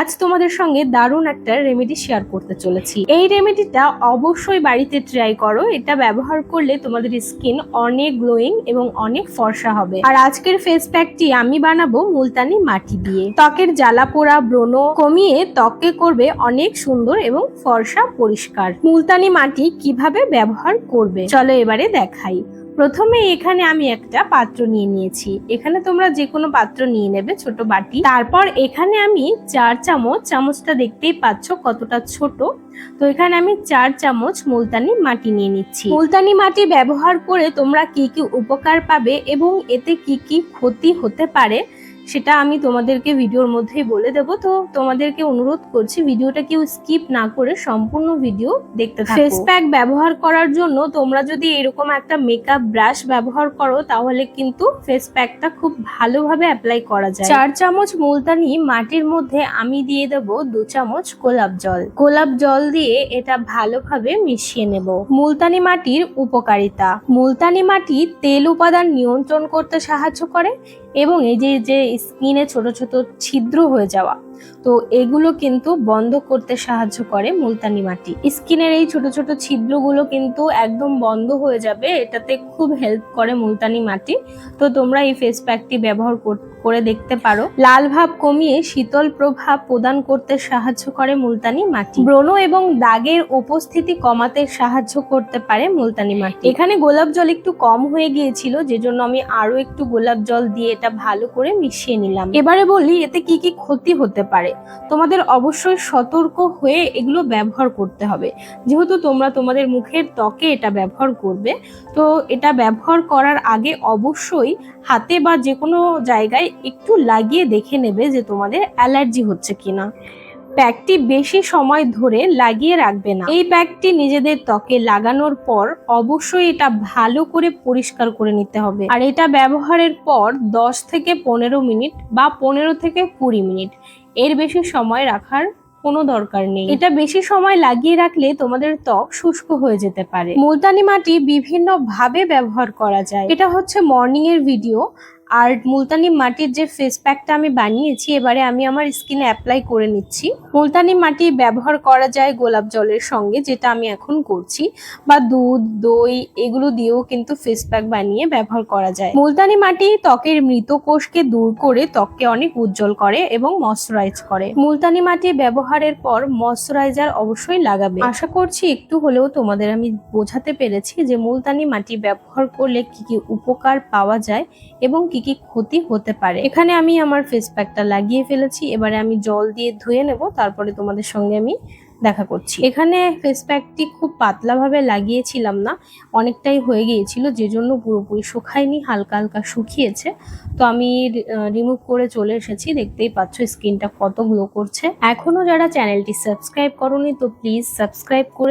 আজ তোমাদের সঙ্গে দারুণ একটা রেমেডি শেয়ার করতে চলেছি। এই রেমেডিটা অবশ্যই বাড়িতে ট্রাই করো। এটা ব্যবহার করলে তোমাদের স্কিন অনেক গ্লোয়িং এবং অনেক ফর্সা হবে। আর আজকের ফেস প্যাকটি আমি বানাবো মুলতানি মাটি দিয়ে। ত্বকের জ্বালা পোড়া ব্রণ কমিয়ে ত্বককে করবে অনেক সুন্দর এবং ফর্সা পরিষ্কার। মুলতানি মাটি কীভাবে ব্যবহার করবে? চলো এবারে দেখাই। প্রথমে এখানে আমি একটা পাত্র নিয়ে নিয়েছি। এখানে তোমরা যে কোনো পাত্র নিয়ে নেবে ছোট বাটি। তারপর এখানে আমি চার চামচ, চামচটা দেখতেই পাচ্ছ কতটা ছোট। তো এখানে আমি চার চামচ মুলতানি মাটি নিয়ে নিচ্ছি। মুলতানি মাটি ব্যবহার করে তোমরা কি কি উপকার পাবে এবং এতে কি কি ক্ষতি হতে পারে সেটা আমি তোমাদেরকে ভিডিওর মধ্যেই বলে দেব। তো তোমাদেরকে অনুরোধ করছি ভিডিওটা কেউ স্কিপ না করে সম্পূর্ণ ভিডিও দেখতে থাকো। ফেস প্যাক ব্যবহার করার জন্য তোমরা যদি এরকম একটা মেকআপ ব্রাশ ব্যবহার করো তাহলে কিন্তু ফেস প্যাকটা খুব ভালোভাবে অ্যাপ্লাই করা যায়। চার চামচ মুলতানি মাটির মধ্যে আমি দিয়ে দেব দু চামচ গোলাপ জল। গোলাপ জল দিয়ে এটা ভালোভাবে মিশিয়ে নেব। মুলতানি মাটির উপকারিতা। মুলতানি মাটি তেল উপাদান নিয়ন্ত্রণ করতে সাহায্য করে এবং এই যে যে স্কিনে ছোট ছোট ছিদ্র হয়ে যাওয়া, তো এগুলো কিন্তু বন্ধ করতে সাহায্য করে মুলতানি মাটি। স্কিনের এই ছোট ছোট ছিদ্রগুলো কিন্তু একদম বন্ধ হয়ে যাবে, এটাতে খুব হেল্প করে মুলতানি মাটি। তো তোমরা এই ফেস প্যাকটি ব্যবহার কর- করে দেখতে পারো। লাল ভাব কমিয়ে শীতল প্রভাব প্রদান করতে সাহায্য করে মুলতানি মাটি। ব্রণ এবং দাগের উপস্থিতি কমাতে সাহায্য করতে পারে মুলতানি মাটি। এখানে গোলাপ জল একটু কম হয়ে গিয়েছিল যে জন্য আমি আরও একটু গোলাপ জল দিয়ে এটা ভালো করে মিশিয়ে নিলাম। এবারে বলি, এতে কি কি ক্ষতি হতে পারে? তোমাদের অবশ্যই সতর্ক হয়ে এগুলো ব্যবহার করতে হবে। যেহেতু তোমরা তোমাদের মুখের ত্বকে এটা ব্যবহার করবে, তো এটা ব্যবহার করার আগে অবশ্যই হাতে বা যে কোনো জায়গায় একটু লাগিয়ে দেখে নেবে যে তোমাদের অ্যালার্জি হচ্ছে কিনা। প্যাকটি বেশি সময় ধরে লাগিয়ে রাখবে না। এই প্যাকটি নিজেদের ত্বকে লাগানোর পর অবশ্যই এটা ভালো করে পরিষ্কার করে নিতে হবে। আর এটা ব্যবহারের পর 10 থেকে পনেরো মিনিট বা পনেরো থেকে কুড়ি মিনিট। এর বেশি সময় রাখার কোনো দরকার নেই। এটা বেশি সময় লাগিয়ে রাখলে তোমাদের ত্বক শুষ্ক হয়ে যেতে পারে। মুলতানি মাটি বিভিন্ন ভাবে ব্যবহার করা যায়। এটা হচ্ছে মর্নিং এর ভিডিও। আর মুলতানি মাটির যে ফেস প্যাকটা আমি বানিয়েছি, এবারে আমি আমার স্কিনে অ্যাপ্লাই করে নিচ্ছি। মুলতানি মাটি ব্যবহার করা যায় গোলাপ জলের সঙ্গে, যেটা আমি এখন করছি, বা দুধ, দই, এগুলো দিয়েও কিন্তু ফেস প্যাক বানিয়ে ব্যবহার করা যায়। মুলতানি মাটি ত্বকের মৃত কোষকে দূর করে ত্বককে অনেক উজ্জ্বল করে এবং ময়শ্চারাইজ করে। মুলতানি মাটি ব্যবহারের পর ময়শ্চারাইজার অবশ্যই লাগাবে। আশা করছি একটু হলেও তোমাদের আমি বোঝাতে পেরেছি যে মুলতানি মাটি ব্যবহার করলে কি কি উপকার পাওয়া যায় এবং কি কি ক্ষতি হতে পারে? এখানে আমি আমার ফেস প্যাকটা লাগিয়ে ফেলেছি। এবারে আমি জল দিয়ে ধুয়ে নেব, তারপরে তোমাদের সঙ্গে আমি দেখা করছি। এখানে ফেস প্যাকটি খুব পাতলাভাবে লাগিয়েছিলাম না, অনেকটাই হয়ে গিয়েছিল, যে জন্য পুরোপুরি শুকায়নি, হালকা হালকা শুকিয়েছে। তো আমি রিমুভ করে চলে এসেছি, দেখতেই পাচ্ছ স্কিনটা কত গ্লো করছে। এখনও যারা চ্যানেলটি সাবস্ক্রাইব করনি, তো প্লিজ সাবস্ক্রাইব করে